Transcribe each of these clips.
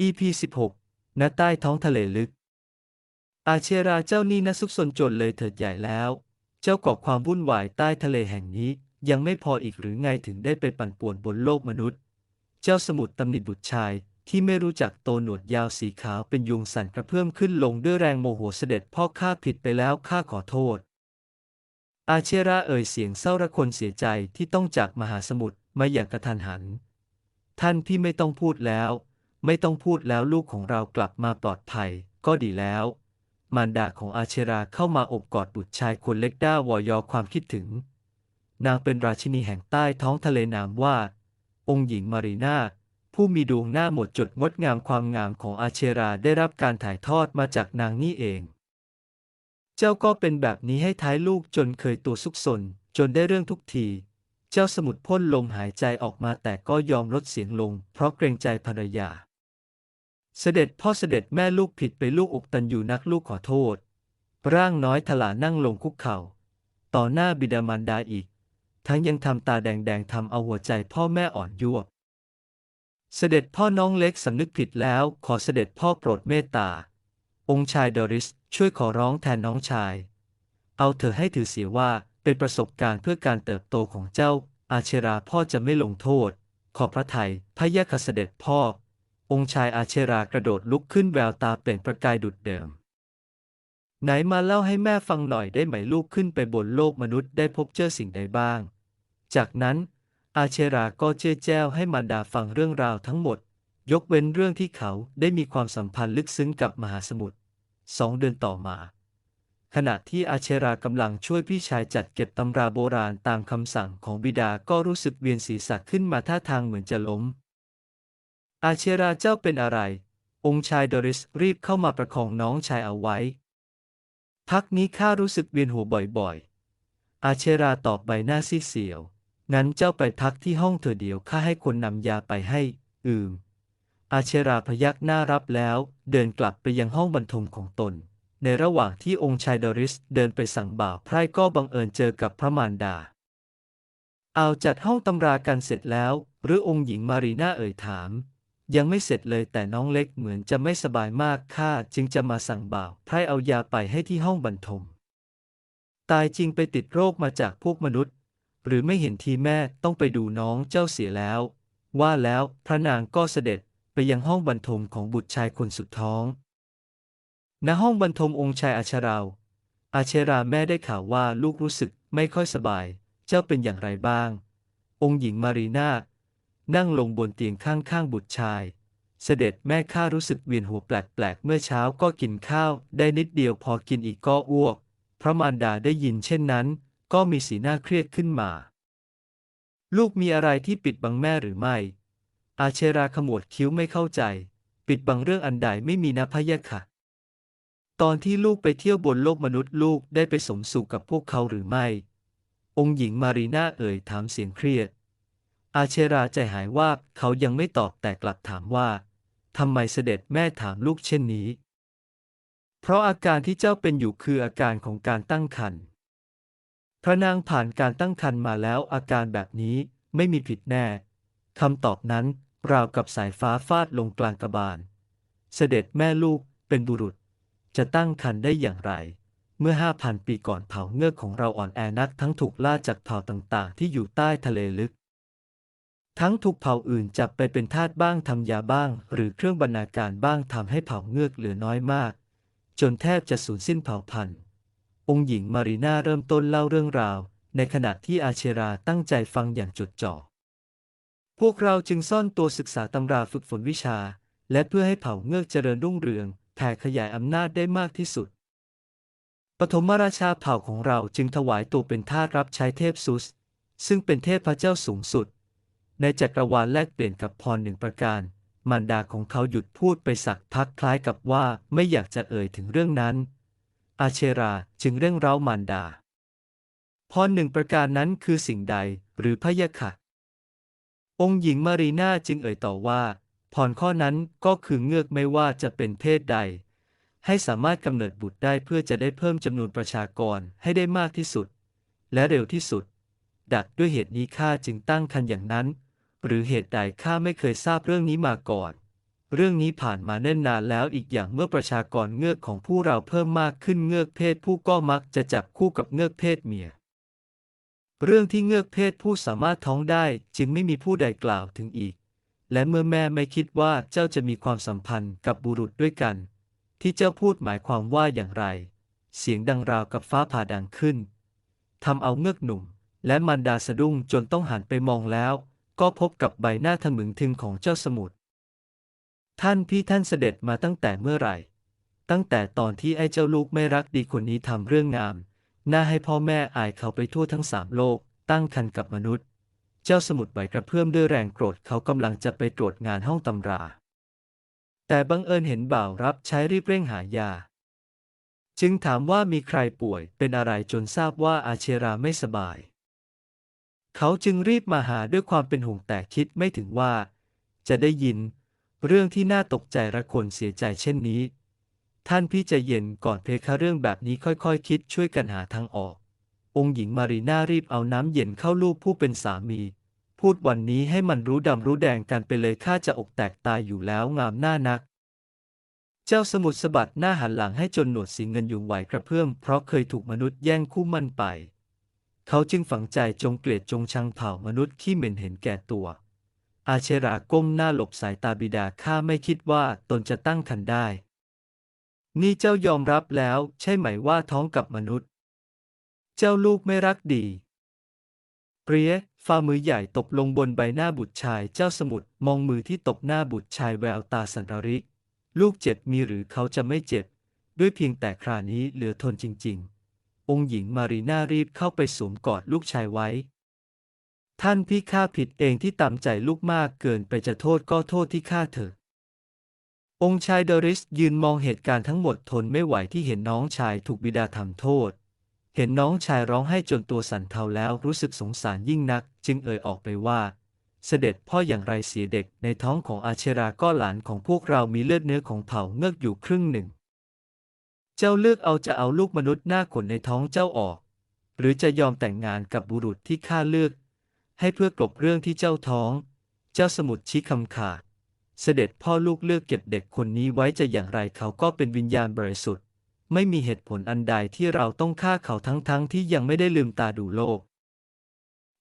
EP 16ณใต้ท้องทะเลลึก อาเชราเจ้านี่นะซุกซนจนเลยเถิดใหญ่แล้ว เจ้าก่อความวุ่นวายใต้ทะเลแห่งนี้ ยังไม่พออีกหรือไงถึงได้ไปปั่นป่วนบนโลกมนุษย์ เจ้าสมุทรตำหนิบุตรชายที่ไม่รู้จักโตหนวดยาวสีขาวเป็นยุงสั่นกระเพื่อมขึ้นลงด้วยแรงโมโหเสด็จพ่อข้าผิดไปแล้วข้าขอโทษ อาเชราเอ่ยเสียงเศร้าระคนเสียใจที่ต้องจากมหาสมุทรมาอย่างกระทันหัน ท่านพี่ไม่ต้องพูดแล้ว ไม่ต้องพูดแล้วลูกของเรากลับมาปลอดภัย ก็ดีแล้ว มารดาของอาเชราเข้ามาอบกอดบุตรชายคนเล็กด้าวอยอความคิดถึง นางเป็นราชินีแห่งใต้ท้องทะเลนามว่า องค์หญิงมารีนาผู้มีดวงหน้าหมดจดงดงามความงามของอาเชราได้รับการถ่ายทอดมาจากนางนี่เอง เจ้าก็เป็นแบบนี้ให้ท้ายลูกจนเคยตัวซุกซนจนได้เรื่องทุกที เจ้าสมุดพ่นลมหายใจออกมาแต่ก็ยอมลดเสียงลง เพราะเกรงใจภรรยา เสด็จพ่อเสด็จแม่ลูกผิดไปลูกอกตันอยู่นักลูกขอโทษ ร่างน้อยถลานั่งลงคุกเข่า ต่อหน้าบิดามารดาอีก ทั้งยังทำตาแดงๆทำเอาหัวใจพ่อแม่อ่อนยวบ เสด็จพ่อน้องเล็กสำนึกผิดแล้ว ขอเสด็จพ่อโปรดเมตตา องค์ชายดอริสช่วยขอร้องแทนน้องชาย เอาเธอให้ถือเสียว่าเป็นประสบการณ์เพื่อการเติบโตของเจ้า อาเชราพ่อจะไม่ลงโทษ ขอพระไทยพระยะค่ะเสด็จพ่อ องค์ชายอาเชรากระโดดลุกขึ้นแววตาเปล่งประกายดุดเดิม ไหนมาเล่าให้แม่ฟังหน่อยได้ไหมลูกขึ้นไปบนโลกมนุษย์ได้พบเจอสิ่งใดบ้าง จากนั้นอาเชราก็เจ้ยแจ้วให้มารดาฟังเรื่องราวทั้งหมด ยกเว้นเรื่องที่เขาได้มีความสัมพันธ์ลึกซึ้งกับมหาสมุทรสองเดือนต่อมา ขณะที่อาเชรากำลังช่วยพี่ชายจัดเก็บตำราโบราณตามคำสั่งของบิดาก็รู้สึกเวียนศีรษะขึ้นมาท่าทางเหมือนจะล้ม อาเชราเจ้าเป็นอะไร องค์ชายดอริสรีบเข้ามาประคองน้องชายเอาไว้ พักนี้ข้ารู้สึกเวียนหัวบ่อยๆ อาเชราตอบใบหน้าซีเสียว งั้นเจ้าไปพักที่ห้องเถอเดียวข้าให้คนนำยาไปให้ อืม อาเชราพยักหน้ารับแล้ว เดินกลับไปยังห้องบรรทมของตน ในระหว่างที่องค์ชายดอริสเดินไปสั่งบ่าวไพร่ก็บังเอิญเจอกับพระมารดาเอาจัดห้องตำรากันเสร็จแล้ว หรือองค์หญิงมารีนาเอ่ยถาม ยังไม่เสร็จเลยแต่น้องเล็กเหมือนจะไม่สบายมากข้าจึงจะมาสั่งบ่าวไพร่เอายาไปให้ที่ห้องบรรทม ตายจริงไปติดโรคมาจากพวกมนุษย์ หรือไม่เห็นทีแม่ต้องไปดูน้องเจ้าเสียแล้ว ว่าแล้วพระนางก็เสด็จไปยังห้องบรรทมของบุตรชายคนสุดท้อง ณห้องบรรทมองค์ชายอาชราวอาเชราแม่ได้ข่าวว่าลูกรู้สึกไม่ค่อยสบาย เจ้าเป็นอย่างไรบ้าง องค์หญิงมารีนา นั่งลงบนเตียงข้างๆบุตรชาย เสด็จแม่ข้ารู้สึกเวียนหัวแปลกๆ เมื่อเช้าก็กินข้าวได้นิดเดียวพอกินอีกก็อ้วก พระมารดาได้ยินเช่นนั้น ก็มีสีหน้าเครียดขึ้นมา ลูกมีอะไรที่ปิดบังแม่หรือไม่ อาเชราขมวดคิ้วไม่เข้าใจ ปิดบังเรื่องอันใดไม่มีนะพะยะค่ะ ตอนที่ลูกไปเที่ยวบนโลกมนุษย์ลูกได้ไปสมสู่กับพวกเขาหรือไม่ องค์หญิงมารีนาเอ่ยถามเสียงเครียด อาเชราใจหายว่าเขายังไม่ตอบแต่กลับถามว่าทำไมเสด็จแม่ถามลูกเช่นนี้ เพราะอาการที่เจ้าเป็นอยู่คืออาการของการตั้งครรภ์พระนางผ่านการตั้งครรภ์มาแล้วอาการแบบนี้ไม่มีผิดแน่คำตอบนั้นราวกับสายฟ้าฟาดลงกลางกระบาล เสด็จแม่ลูกเป็นบุรุษ จะตั้งครรภ์ได้อย่างไร เมื่อห้าพันปีก่อนเผ่าเงือกของเราอ่อนแอนักทั้งถูกล่าจากเผ่าต่างๆ ที่อยู่ใต้ทะเลลึก ทั้งถูกเผ่าอื่นจับไปเป็นทาสบ้างทำยาบ้าง หรือเครื่องบรรณาการบ้างทำให้เผ่าเงือกเหลือน้อยมาก จนแทบจะสูญสิ้นเผ่าพันธุ์ องค์หญิงมารีนาเริ่มต้นเล่าเรื่องราว ในขณะที่อาเชราตั้งใจฟังอย่างจดจ่อ พวกเราจึงซ่อนตัวศึกษาตำราฝึกฝนวิชา และเพื่อให้เผ่าเงือกเจริญรุ่งเรืองแผ่ขยายอำนาจได้มากที่สุด ปฐมราชาเผ่าของเราจึงถวายตัวเป็นทาสรับใช้เทพซุส ซึ่งเป็นเทพพระเจ้าสูงสุด ในจักรวาลแลกเปลี่ยนกับพรหนึ่งประการ มารดาของเขาหยุดพูดไปสักพักคล้ายกับว่าไม่อยากจะเอ่ยถึงเรื่องนั้น อาเชราจึงเร่งเร้ามารดา พรหนึ่งประการนั้นคือสิ่งใดหรือพยะค่ะองค์หญิงมารีนาจึงเอ่ยต่อว่า พรข้อนั้นก็คือเงือกไม่ว่าจะเป็นเพศใด ให้สามารถกำเนิดบุตรได้เพื่อจะได้เพิ่มจำนวนประชากรให้ได้มากที่สุด และเร็วที่สุด ดักด้วยเหตุนี้ข้าจึงตั้งคันอย่างนั้น หรือเหตุใดข้าไม่เคยทราบเรื่องนี้มาก่อน เรื่องนี้ผ่านมาเนิ่นนานแล้วอีกอย่างเมื่อประชากรเงือกของผู้เราเพิ่มมากขึ้นเงือกเพศผู้ก็มักจะจับคู่กับเงือกเพศเมีย เรื่องที่เงือกเพศผู้สามารถท้องได้จึงไม่มีผู้ใดกล่าวถึงอีก และเมื่อแม่ไม่คิดว่าเจ้าจะมีความสัมพันธ์กับบุรุษด้วยกัน ที่เจ้าพูดหมายความว่าอย่างไร เสียงดังราวกับฟ้าผ่าดังขึ้นทำเอาเงือกหนุ่ม และมันดาสะดุ้งจนต้องหันไปมองแล้ว ก็พบกับใบหน้าทะมึงทึงของเจ้าสมุทร ท่านพี่ท่านเสด็จมาตั้งแต่เมื่อไหร่ ตั้งแต่ตอนที่ไอ้เจ้าลูกไม่รักดีคนนี้ทำเรื่องงาม น่าให้พ่อแม่อายเขาไปทั่วทั้งสามโลก ตั้งคันกับมนุษย์ เจ้าสมุทรไหวกระเพื่อมด้วยแรงโกรธเขากำลังจะไปตรวจงานห้องตำรา แต่บังเอิญเห็นบ่าวรับใช้รีบเร่งหายา จึงถามว่ามีใครป่วยเป็นอะไรจนทราบว่าอาเชราไม่สบาย เขาจึงรีบมาหาด้วยความเป็นห่วงแต่คิดไม่ถึงว่า จะได้ยิน เรื่องที่น่าตกใจระคนเสียใจเช่นนี้ ท่านพี่ใจะเย็นก่อนเพคะเรื่องแบบนี้ค่อยๆคคิดช่วยกันหาทางออก องค์หญิงมารีน่ารีบเอาน้ำเย็นเข้าลูบผู้เป็นสามี พูดวันนี้ให้มันรู้ดำรู้แดงกันไปเลยข้าจะอกแตกตายอยู่แล้วงามหน้านัก เจ้าสมุทรสะบัดหน้าหันหลังให้จนหนวดสีเงินยุงไหวกระเพื่อมเพราะเคยถูกมนุษย์แย่งคู่มันไป เขาจึงฝังใจจงเกลียดจงชังเผ่ามนุษย์ขี้เหม็นเห็นแก่ตัว อาเชราก้มหน้าหลบสายตาบิดาข้าไม่คิดว่าตนจะตั้งคันได้ นี่เจ้ายอมรับแล้วใช่ไหมว่าท้องกับมนุษย์ เจ้าลูกไม่รักดี เปรี้ยฝ่ามือใหญ่ตบลงบนใบหน้าบุตรชายเจ้าสมุทรมองมือที่ตบหน้าบุตรชายแววตาสันริก ลูกเจ็บมีหรือเขาจะไม่เจ็บ ด้วยเพียงแต่ครานี้เหลือทนจริง ๆ องค์หญิงมารีนารีบเข้าไปสวมกอดลูกชายไว้ ท่านพี่ข้าผิดเองที่ตามใจลูกมากเกินไปจะโทษก็โทษที่ข้าเถอะ องค์ชายเดอริสยืนมองเหตุการณ์ทั้งหมดทนไม่ไหวที่เห็นน้องชายถูกบิดาทำโทษ เห็นน้องชายร้องไห้จนตัวสั่นเทาแล้วรู้สึกสงสารยิ่งนัก จึงเอ่ยออกไปว่าเสด็จพ่ออย่างไรเสียเด็กในท้องของอาเชราก็หลานของพวกเรามีเลือดเนื้อของเผ่าเงือกอยู่ครึ่งหนึ่ง เจ้าเลือกเอาจะเอาลูกมนุษย์หน้าขนในท้องเจ้าออก หรือจะยอมแต่งงานกับบุรุษที่ข้าเลือก ให้เพื่อกลบเรื่องที่เจ้าท้อง เจ้าสมุดชี้คำขาด เสด็จพ่อลูกเลือกเก็บเด็กคนนี้ไว้จะอย่างไรเขาก็เป็นวิญญาณบริสุทธิ์ ไม่มีเหตุผลอันใดที่เราต้องฆ่าเขาทั้งๆทที่ยังไม่ได้ลืมตาดูโลก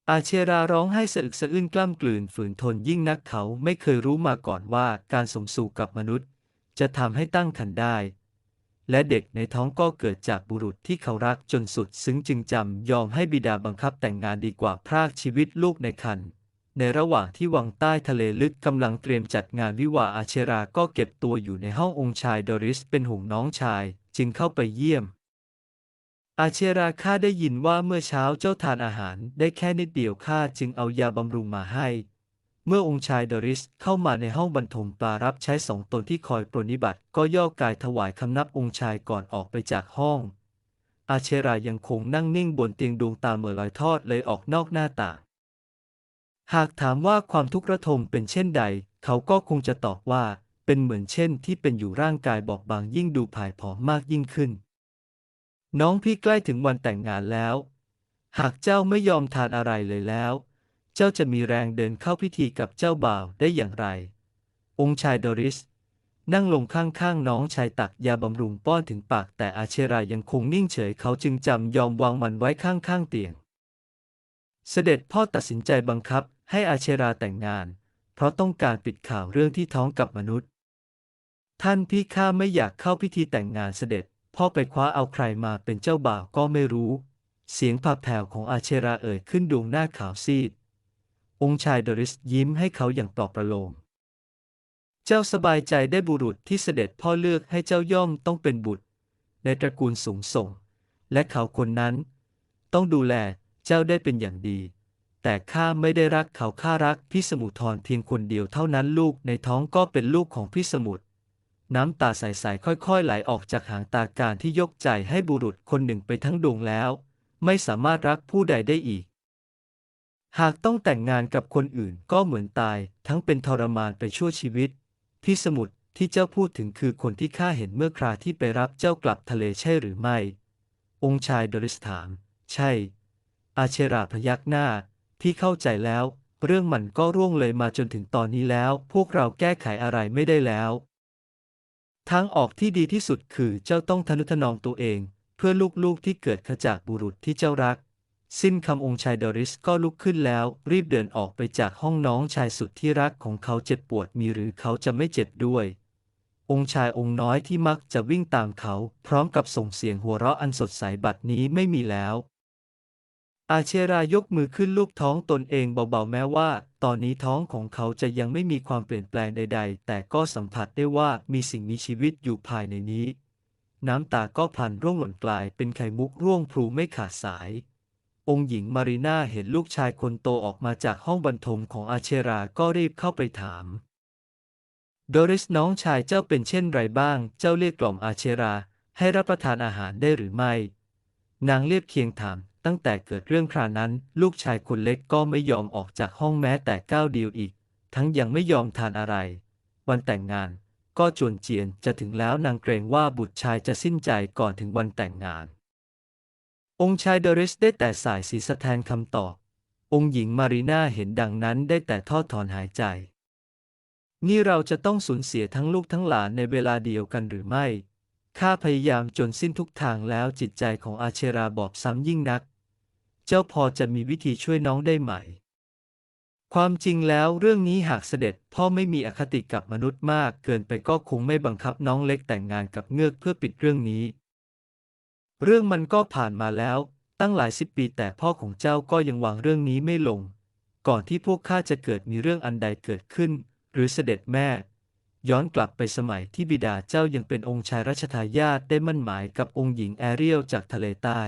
อาเชราร้องไห้สะอึกสะอื้นกล้ำกลืนฝืนทนยิ่งนักเขาไม่เคยรู้มาก่อนว่าการสมสู่กับมนุษย์ จะทำให้ตั้งครรภ์ได้ และเด็กในท้องก็เกิดจากบุรุษที่เขารักจนสุดซึ้งจึงจำยอมให้บิดาบังคับแต่งงานดีกว่าพรากชีวิตลูกในครรภ์ในระหว่างที่วังใต้ทะเลลึกกำลังเตรียมจัดงานวิวาอาเชราก็เก็บตัวอยู่ในห้ององค์ชายดอริสเป็นห่วงน้องชาย จึงเข้าไปเยี่ยม อาเชราข้าได้ยินว่าเมื่อเช้าเจ้าทานอาหารได้แค่นิดเดียวข้าจึงเอายาบำรุงมาให้ เมื่อองค์ชายดอริสเข้ามาในห้องบรรทมปลารับใช้สองตนที่คอยปรนิบัติ ก็ย่อกายถวายคำนับองค์ชายก่อนออกไปจากห้อง อาเชรายังคงนั่งนิ่งบนเตียงดวงตาเหมื่อลอยทอดเลยออกนอกหน้าต่าง หากถามว่าความทุกข์ระทมเป็นเช่นใด เขาก็คงจะตอบว่าเป็นเหมือนเช่นที่เป็นอยู่ร่างกายบอบบางยิ่งดูผายผอมมากยิ่งขึ้น น้องพี่ใกล้ถึงวันแต่งงานแล้ว หากเจ้าไม่ยอมทานอะไรเลยแล้ว เจ้าจะมีแรงเดินเข้าพิธีกับเจ้าบ่าวได้อย่างไร องค์ชายดอริส นั่งลงข้างๆน้องชายตักยาบำรุงป้อนถึงปากแต่อาเชรายังคงนิ่งเฉยเขาจึงจำยอมวางมันไว้ข้างๆเตียง เสด็จพ่อตัดสินใจบังคับให้อาเชราแต่งงาน เพราะต้องการปิดข่าวเรื่องที่ท้องกับมนุษย์ ท่านพี่ข้าไม่อยากเข้าพิธีแต่งงานเสด็จ พ่อไปคว้าเอาใครมาเป็นเจ้าบ่าวก็ไม่รู้ เสียงผ่าแผ่วของอาเชราเอ่ยขึ้นดวงหน้าขาวซีด องค์ชายดอริสยิ้มให้เขาอย่างปลอบประโลม เจ้าสบายใจได้บุรุษที่เสด็จพ่อเลือกให้เจ้าย่อมต้องเป็นบุตร ในตระกูลสูงส่ง และเขาคนนั้น ต้องดูแลเจ้าได้เป็นอย่างดี แต่ข้าไม่ได้รักเขาข้ารักพี่สมุทรเพียงคนเดียวเท่านั้นลูกในท้องก็เป็นลูกของพี่สมุทรน้ำตาใสๆค่อยๆ ไหลออกจากหางตาการที่ยกใจให้บุรุษคนหนึ่งไปทั้งดวงแล้ว ไม่สามารถรักผู้ใดได้อีก หากต้องแต่งงานกับคนอื่นก็เหมือนตาย ทั้งเป็นทรมานไปชั่วชีวิต พี่สมุทรที่เจ้าพูดถึงคือคนที่ข้าเห็นเมื่อคราที่ไปรับเจ้ากลับทะเลใช่หรือไม่ องค์ชายดริสถาม ใช่ อาเชราพยักหน้าพี่เข้าใจแล้ว เรื่องมันก็ร่วงเลยมาจนถึงตอนนี้แล้ว พวกเราแก้ไขอะไรไม่ได้แล้ว ทางออกที่ดีที่สุดคือเจ้าต้องทนุถนอมตัวเอง เพื่อลูกๆที่เกิดขึ้นจากบุรุษที่เจ้ารัก สิ้นคำองค์ชายดอริสก็ลุกขึ้นแล้ว รีบเดินออกไปจากห้องน้องชายสุดที่รักของเขาเจ็บปวดมีหรือเขาจะไม่เจ็บด้วย องค์ชายองค์น้อยที่มักจะวิ่งตามเขา พร้อมกับส่งเสียงหัวเราะอันสดใสบัดนี้ไม่มีแล้ว อาเชรายกมือขึ้นลูบท้องตนเองเบาๆแม้ว่า ตอนนี้ท้องของเขาจะยังไม่มีความเปลี่ยนแปลงใด ๆ แต่ก็สัมผัสได้ว่ามีสิ่งมีชีวิตอยู่ภายในนี้ น้ำตาก็พลันร่วงหล่นกลายเป็นไข่มุกร่วงพลูไม่ขาดสาย องค์หญิงมารีนาเห็นลูกชายคนโตออกมาจากห้องบรรทมของอาเชราก็รีบเข้าไปถาม โดริสน้องชายเจ้าเป็นเช่นไรบ้าง เจ้าเรียกกล่อมอาเชราให้รับประทานอาหารได้หรือไม่ นางเรียบเคียงถาม ตั้งแต่เกิดเรื่องครานั้น ลูกชายคนเล็กก็ไม่ยอมออกจากห้องแม้แต่ก้าวเดียวอีก ทั้งยังไม่ยอมทานอะไร วันแต่งงาน ก็จวนเจียนจะถึงแล้วนางเกรงว่าบุตรชายจะสิ้นใจก่อนถึงวันแต่งงาน องค์ชายเดริสได้แต่สายศีรษะแทนคำตอบ องค์หญิงมารีนาเห็นดังนั้นได้แต่ทอดถอนหายใจ นี่เราจะต้องสูญเสียทั้งลูกทั้งหลานในเวลาเดียวกันหรือไม่ ข้าพยายามจนสิ้นทุกทางแล้วจิตใจของอาเชราบอบซ้ำยิ่งนัก เจ้าพอจะมีวิธีช่วยน้องได้ไหม ความจริงแล้วเรื่องนี้หากเสด็จพ่อไม่มีอคติกับมนุษย์มากเกินไปก็คงไม่บังคับน้องเล็กแต่งงานกับเงือกเพื่อปิดเรื่องนี้ เรื่องมันก็ผ่านมาแล้ว ตั้งหลายสิบปีแต่พ่อของเจ้าก็ยังวางเรื่องนี้ไม่ลง ก่อนที่พวกข้าจะเกิดมีเรื่องอันใดเกิดขึ้น หรือเสด็จแม่ ย้อนกลับไปสมัยที่บิดาเจ้ายังเป็นองค์ชายรัชทายาทได้มั่นหมายกับองค์หญิงแอเรียลจากทะเลใต้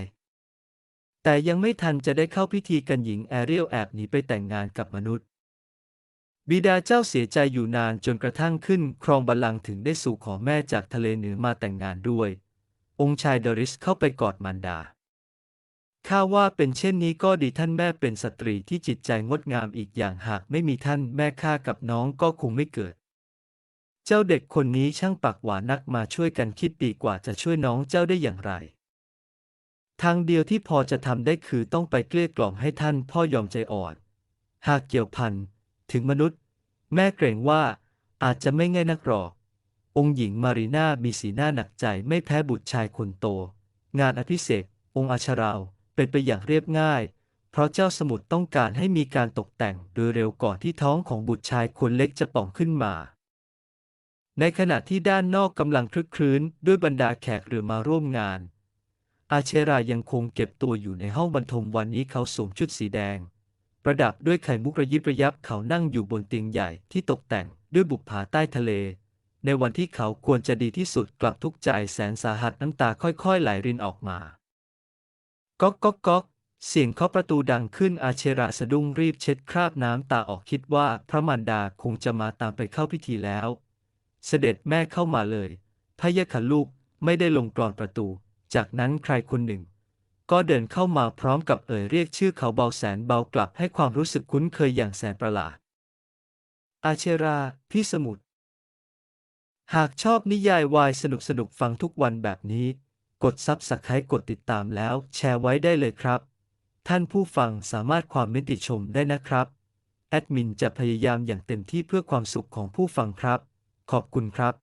แต่ยังไม่ทันจะได้เข้าพิธีกันหญิงแอเรียลแอบหนีไปแต่งงานกับมนุษย์บิดาเจ้าเสียใจอยู่นานจนกระทั่งขึ้น ครองบัลลังก์ถึงได้สู่ขอแม่จากทะเลเหนือมาแต่งงานด้วย องค์ชายดอริสเข้าไปกอดมารดา ข้าว่าเป็นเช่นนี้ก็ดีท่านแม่เป็นสตรีที่จิตใจงดงามอีกอย่างหากไม่มีท่านแม่ข้ากับน้องก็คงไม่เกิด เจ้าเด็กคนนี้ช่างปากหวานนักมาช่วยกันคิดดีกว่าจะช่วยน้องเจ้าได้อย่างไร ทางเดียวที่พอจะทำได้คือต้องไปเกลี้ยกล่อมให้ท่านพ่อยอมใจอ่อน หากเกี่ยวพันถึงมนุษย์ แม่เกรงว่าอาจจะไม่ง่ายนักหรอก องค์หญิงมารีนามีสีหน้าหนักใจไม่แพ้บุตรชายคนโต งานอภิเษกองค์อาชราวเป็นไปอย่างเรียบง่าย เพราะเจ้าสมุทรต้องการให้มีการตกแต่งโดยเร็วก่อนที่ท้องของบุตรชายคนเล็กจะป่องขึ้นมา ในขณะที่ด้านนอกกำลังคลึกครื้นด้วยบรรดาแขกเรือมาร่วมงาน อาเชรายังคงเก็บตัวอยู่ในห้องบรรทมวันนี้เขาสวมชุดสีแดง ประดับด้วยไข่มุกระยิบระยับเขานั่งอยู่บนเตียงใหญ่ที่ตกแต่งด้วยบุปผาใต้ทะเล ในวันที่เขาควรจะดีที่สุดกลับทุกข์ใจแสนสาหัสน้ำตาค่อยๆไหลรินออกมาก๊อกก๊อกก๊อกเสียงเคาะประตูดังขึ้นอาเชราสะดุ้งรีบเช็ดคราบน้ำตาออกคิดว่าพระมารดาคงจะมาตามไปเข้าพิธีแล้ว เสด็จแม่เข้ามาเลยพะยะค่ะลูกไม่ได้ลงกรอนประตู จากนั้นใครคนหนึ่ง ก็เดินเข้ามาพร้อมกับเอ่ยเรียกชื่อเขาเบาแสนเบากลับให้ความรู้สึกคุ้นเคยอย่างแสนประหลาด อาเชราพี่สมุทร หากชอบนิยายวายสนุกสนุกฟังทุกวันแบบนี้ กดซับสไครต์กดติดตามแล้ว แชร์ไว้ได้เลยครับ ท่านผู้ฟังสามารถความเมนติชมได้นะครับ แอดมินจะพยายามอย่างเต็มที่เพื่อความสุขของผู้ฟังครับ ขอบคุณครับ